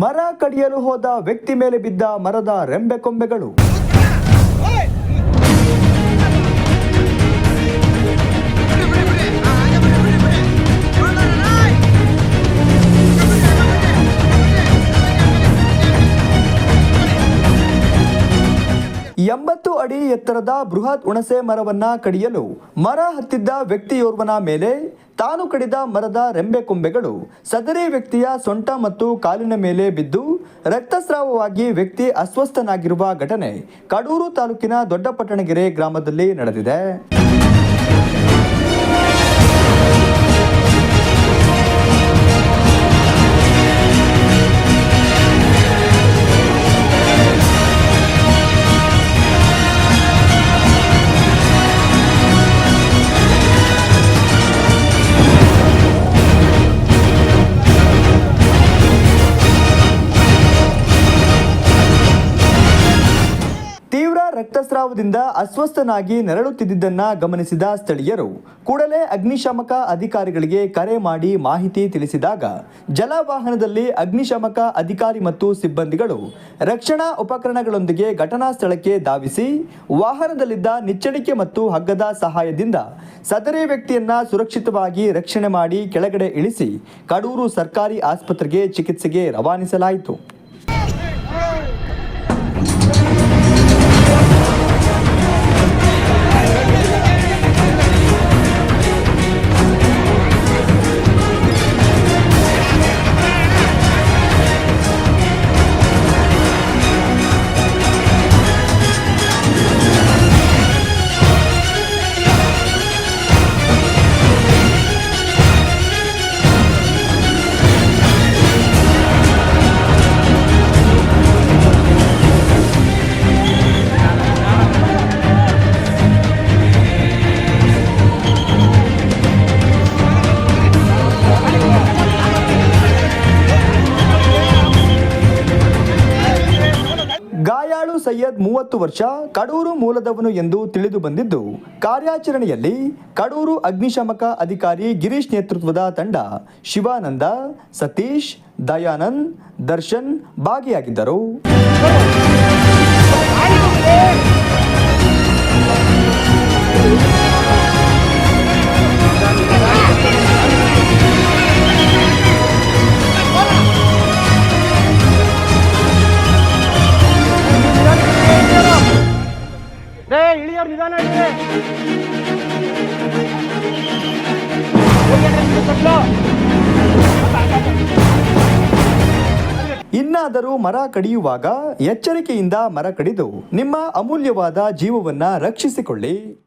ಮರ ಕಡಿಯಲು ಹೋದ ವ್ಯಕ್ತಿ ಮೇಲೆ ಬಿದ್ದ ಮರದ ರೆಂಬೆ ಕೊಂಬೆಗಳು. ಎಂಬತ್ತು ಅಡಿ ಎತ್ತರದ ಬೃಹತ್ ಹುಣಸೆ ಮರವನ್ನ ಕಡಿಯಲು ಮರ ಹತ್ತಿದ್ದ ವ್ಯಕ್ತಿಯೋರ್ವನ ಮೇಲೆ ತಾನು ಕಡಿದ ಮರದ ರೆಂಬೆ ಕೊಂಬೆಗಳು ಸದರಿ ವ್ಯಕ್ತಿಯ ಸೊಂಟ ಮತ್ತು ಕಾಲಿನ ಮೇಲೆ ಬಿದ್ದು ರಕ್ತಸ್ರಾವವಾಗಿ ವ್ಯಕ್ತಿ ಅಸ್ವಸ್ಥನಾಗಿರುವ ಘಟನೆ ಕಡೂರು ತಾಲೂಕಿನ ದೊಡ್ಡಪಟ್ಟಣಗೆರೆ ಗ್ರಾಮದಲ್ಲಿ ನಡೆದಿದೆ. ರಕ್ತಸ್ರಾವದಿಂದ ಅಸ್ವಸ್ಥನಾಗಿ ನರಳುತ್ತಿದ್ದುದನ್ನ ಗಮನಿಸಿದ ಸ್ಥಳೀಯರು. ಕೂಡಲೇ ಅಗ್ನಿಶಾಮಕ ಅಧಿಕಾರಿಗಳಿಗೆ ಕರೆ ಮಾಡಿ ಮಾಹಿತಿ ತಿಳಿಸಿದಾಗ, ಜಲವಾಹನದಲ್ಲಿ ಅಗ್ನಿಶಾಮಕ ಅಧಿಕಾರಿ ಮತ್ತು ಸಿಬ್ಬಂದಿಗಳು ರಕ್ಷಣಾ ಉಪಕರಣಗಳೊಂದಿಗೆ ಘಟನಾ ಸ್ಥಳಕ್ಕೆ ಧಾವಿಸಿ, ವಾಹನದಲ್ಲಿದ್ದ ನಿಚ್ಚಣಿಕೆ ಮತ್ತು ಹಗ್ಗದ ಸಹಾಯದಿಂದ ಸದರಿ ವ್ಯಕ್ತಿಯನ್ನ ಸುರಕ್ಷಿತವಾಗಿ ರಕ್ಷಣೆ ಮಾಡಿ ಕೆಳಗಡೆ ಇಳಿಸಿ, ಕಡೂರು ಸರ್ಕಾರಿ ಆಸ್ಪತ್ರೆಗೆ ಚಿಕಿತ್ಸೆಗೆ ರವಾನಿಸಲಾಯಿತು. ಗಾಯಾಳು ಸೈಯದ್ ಮೂವತ್ತು ವರ್ಷ ಕಡೂರು ಮೂಲದವನು ಎಂದು ತಿಳಿದು ಬಂದಿದ್ದು, ಕಾರ್ಯಾಚರಣೆಯಲ್ಲಿ ಕಡೂರು ಅಗ್ನಿಶಾಮಕ ಅಧಿಕಾರಿ ಗಿರೀಶ್ ನೇತೃತ್ವದ ತಂಡ ಶಿವಾನಂದ, ಸತೀಶ್, ದಯಾನಂದ್, ದರ್ಶನ್ ಭಾಗಿಯಾಗಿದ್ದರು. ಇನ್ನಾದರೂ ಮರ ಕಡಿಯುವಾಗ ಎಚ್ಚರಿಕೆಯಿಂದ ಮರ ಕಡಿದು ನಿಮ್ಮ ಅಮೂಲ್ಯವಾದ ಜೀವವನ್ನ ರಕ್ಷಿಸಿಕೊಳ್ಳಿ.